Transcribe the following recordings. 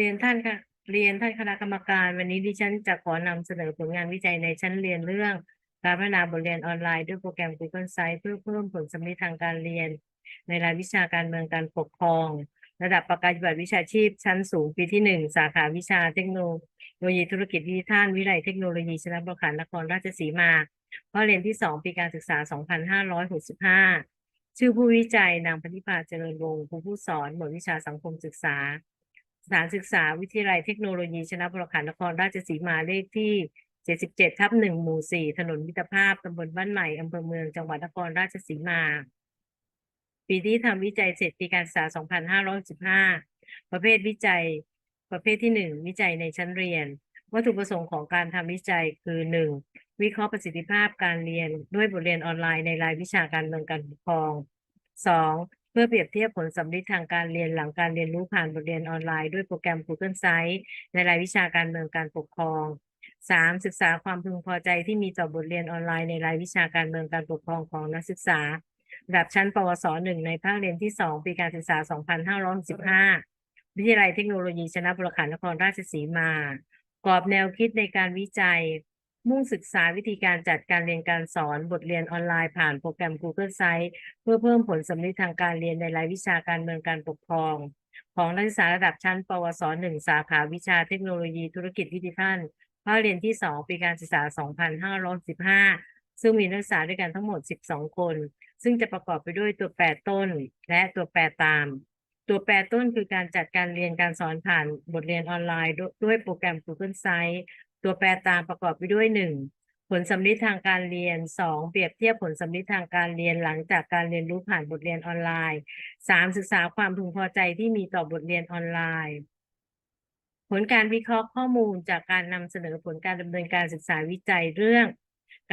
รียนท่านค่ะ เรียนท่านคณะกรรมการ วันนี้ดิฉันจะขอนำเสนอผลงานวิจัยในชั้นเรียนเรื่อง การพัฒนาบทเรียนออนไลน์ด้วยโปรแกรม Google Sites เพื่อเพิ่มผลสำลิดทางการเรียน ในรายวิชาการเมืองการปกครอง ระดับประกาศนียบัตรวิชาชีพ ชั้นสูงปีที่หนึ่งสาขาวิชาเทคโนโลยีธุรกิจดิจิทัลวิทยาลัยเทคโนโลยีชนะประการนครราชสีมาข้อเรียนที่สองปีการศึกษา 2565 ชื่อผู้วิจัยนางปฏิภาเจริญวงศ์ครูผู้สอนหมวดวิชาสังคมศึกษา ถานศึกษาวิทยาลัยเทคโนโลยีชนะบรขารนครราชสีมาเลขที่ 77ทับ1หมู่ 4 ถนนมิตรภาพตำบลบ้านใหม่อำเภอเมืองจังหวัดนครราชสีมา ปีที่ทำวิจัยเสร็จปีการศึกษา 2515 ประเภทวิจัย ประเภทที่ 1 วิจัยในชั้นเรียน วัตถุประสงค์ของการทำวิจัยคือ 1. วิเคราะห์ประสิทธิภาพการเรียนด้วยบทเรียนออนไลน์ในรายวิชาการเมืองการปกครอง 2. เพื่อเปรียบเทียบผลสำลิดทางการเรียนหลังการเรียนรู้ผ่านบทเรียนออนไลน์ด้วยโปรแกรม Google Sites ในรายวิชาการเมืองการปกครอง 3. ศึกษาความพึงพอใจที่มีต่อบทเรียนออนไลน์ในรายวิชาการเมืองการปกครองของนักศึกษาระดับชั้น ปวส 1 ในภาคเรียนที่ 2 ปีการศึกษา 2565 วิทยาลัยเทคโนโลยีชนะบุรขารนครราชสีมา กรอบแนวคิดในการวิจัย มุ่งศึกษาวิธีการจัดการเรียนการสอนบทเรียนออนไลน์ผ่านโปรแกรม Google Sites เพื่อเพิ่มผลสำลิดทางการเรียนในรายวิชาการเมืองการปกครอง ของนักศึกษาระดับชั้น ปวส 1 สาขาวิชาเทคโนโลยีธุรกิจดิจิทัลภาคเรียนที่ 2 ปีการศึกษา 2515 ซึ่งมีนักศึกษาด้วยกันทั้งหมด 12 คน ซึ่งจะประกอบไปด้วยตัวแปรต้น และตัวแปรตาม ตัวแปรต้นคือการจัดการเรียนการสอนผ่านบทเรียนออนไลน์ด้วยด้วยโปรแกรม Google Sites ตัวแปรตามประกอบไปด้วย 1. ผลสำลิดทางการเรียน 2. เปรียบเทียบผลสำลิดทางการเรียนหลังจากการเรียนรู้ผ่านบทเรียนออนไลน์ 3. ศึกษาความพึงพอใจที่มีต่อบทเรียนออนไลน์ ผลการวิเคราะห์ข้อมูลจากการนำเสนอผลการดำเนินการศึกษาวิจัยเรื่อง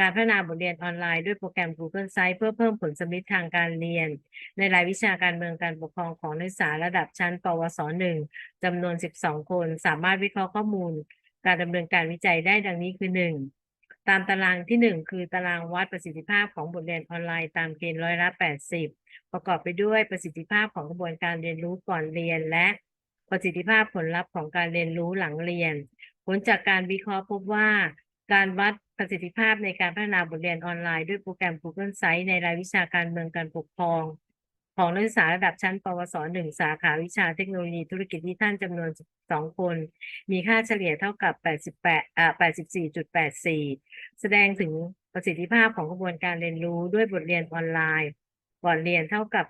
การพัฒนาบทเรียนออนไลน์ด้วยโปรแกรม Google Sites เพื่อเพิ่มผลสำลิดทางการเรียน ในรายวิชาการเมืองการปกครองของนักศึกษาระดับชั้น ปวส 1 จำนวน 12 คน สามารถวิเคราะห์ข้อมูล การดำเนินการวิจัยได้ดังนี้คือ 1. ตามตารางที่ 1 คือตารางวัดประสิทธิภาพของบทเรียนออนไลน์ตามเกณฑ์ร้อยละ 80 ประกอบไปด้วยประสิทธิภาพของกระบวนการเรียนรู้ก่อนเรียน และประสิทธิภาพผลลัพธ์ของการเรียนรู้หลังเรียน ผลจากการวิเคราะห์พบว่าการวัดประสิทธิภาพในการพัฒนาบทเรียนออนไลน์ด้วยโปรแกรม Google Sites ในรายวิชาการเมืองการปกครอง ของนักศึกษาระดับชั้น ปวส1สาขาวิชาเทคโนโลยีธุรกิจที่ท่านจำนวน12คน มีค่าเฉลี่ยเท่ากับ 88อ่า84.84 แสดงถึงประสิทธิภาพของกระบวนการเรียนรู้ด้วยบทเรียนออนไลน์ก่อนเรียนเท่ากับ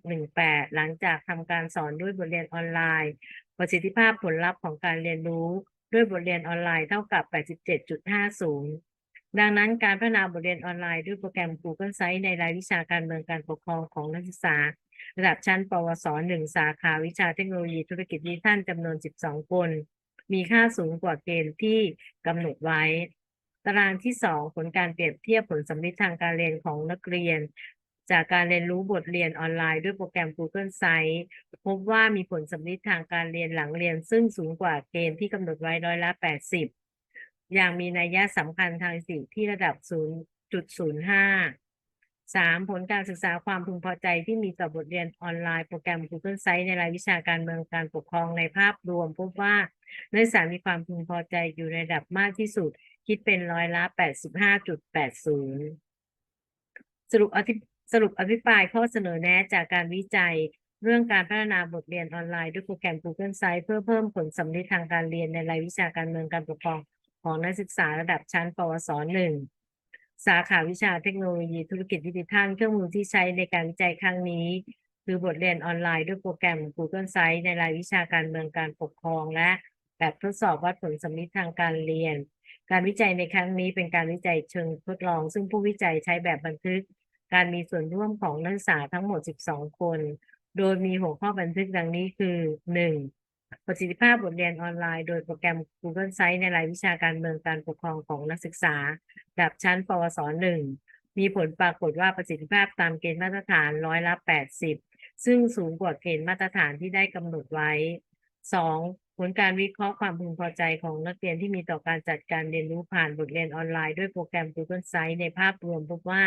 82.18 หลังจากทำการสอนด้วยบทเรียนออนไลน์ ประสิทธิภาพผลลัพธ์ของการเรียนรู้ด้วยบทเรียนออนไลน์เท่ากับ 87.50 ดังนั้นการพัฒนาบทเรียนออนไลน์ด้วยโปรแกรม Google Sites ในรายวิชาการเมืองการปกครองของนักศึกษา ระดับชั้น ปวส 1 สาขาวิชาเทคโนโลยีธุรกิจดิจิทัลจำนวน 12 คน มีค่าสูงกว่าเกณฑ์ที่กำหนดไว้ ตารางที่ 2 ผลการเปรียบเทียบผลสำลิดทางการเรียนของนักเรียน จากการเรียนรู้บทเรียนออนไลน์ด้วยโปรแกรม Google Sites พบว่ามีผลสำลิดทางการเรียนหลังเรียน ซึ่งสูงกว่าเกณฑ์ที่กำหนดไว้ร้อยละ 80 อย่างมีนัยยะสำคัญทางสิ่งที่ระดับ 0.05 3. ผลการศึกษาความพึงพอใจที่มีต่อบทเรียนออนไลน์โปรแกรม Google Sites ในรายวิชาการเมืองการปกครองในภาพรวม พบว่านักศึกษามีความพึงพอใจอยู่ในระดับมากที่สุด คิดเป็นร้อยละ 85.80 สรุปอธิสรุปอภิปรายข้อเสนอแนะจากการวิจัยเรื่องการพัฒนาบทเรียนออนไลน์ด้วยโปรแกรม Google Sites เพื่อเพิ่มผลสำลิดทางการเรียนในรายวิชาการเมืองการปกครอง ของนักศึกษาระดับชั้น ปวส1สาขาวิชาเทคโนโลยีธุรกิจดิจิทัลเครื่องมือที่ใช้ในการวิจัยครั้งนี้ คือบทเรียนออนไลน์ด้วยโปรแกรม Google Sites ในรายวิชาการเมืองการปกครองและแบบทดสอบวัดผลสำลิดทางการเรียน การวิจัยในครั้งนี้เป็นการวิจัยเชิงทดลอง ซึ่งผู้วิจัยใช้แบบบันทึก การมีส่วนร่วมของนักศึกษาทั้งหมด 12 คน โดยมีหัวข้อบันทึกดังนี้คือ 1. ประสิทธิภาพบทเรียนออนไลน์โดยโปรแกรม Google Sites ในรายวิชาการเมืองการปกครองของนักศึกษาระดับชั้น ปวส 1 มีผลปรากฏว่าประสิทธิภาพตามเกณฑ์มาตรฐานร้อยละ 80 ซึ่งสูงกว่าเกณฑ์มาตรฐานที่ได้กำหนดไว้ 2. ผลการวิเคราะห์ความพึงพอใจของนักเรียนที่มีต่อการจัดการเรียนรู้ผ่านบทเรียนออนไลน์ด้วยโปรแกรม Google Sites ในภาพรวมพบว่า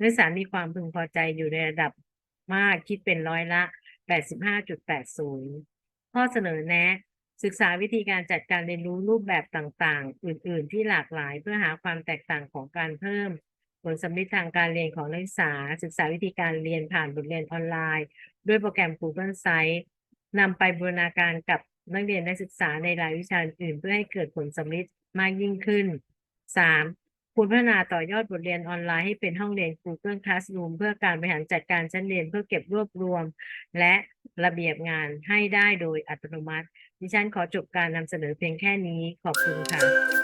นักศึกษามีความพึงพอใจอยู่ในระดับมากคิดเป็นร้อยละ 85.80 ข้อเสนอแนะ ศึกษาวิธีการจัดการเรียนรู้รูปแบบต่างๆ อื่น ๆ ที่หลากหลายเพื่อหาความแตกต่างของการเพิ่ม ผลสำลิดทางการเรียนของนักศึกษา ศึกษาวิธีการเรียนผ่านบทเรียนออนไลน์ ด้วยโปรแกรม Google Sites นำไปบูรณาการกับนักเรียนนักศึกษาในรายวิชาอื่น เพื่อให้เกิดผลสำลิดมากยิ่งขึ้น 3. คุณพัฒนาต่อยอดบทเรียนออนไลน์ให้เป็นห้องเรียน Google Classroom เพื่อการบริหารจัดการชั้นเรียนเพื่อเก็บรวบรวม และระเบียบงานให้ได้โดยอัตโนมัติ ดิฉันขอจบการนำเสนอเพียงแค่นี้ขอบคุณค่ะ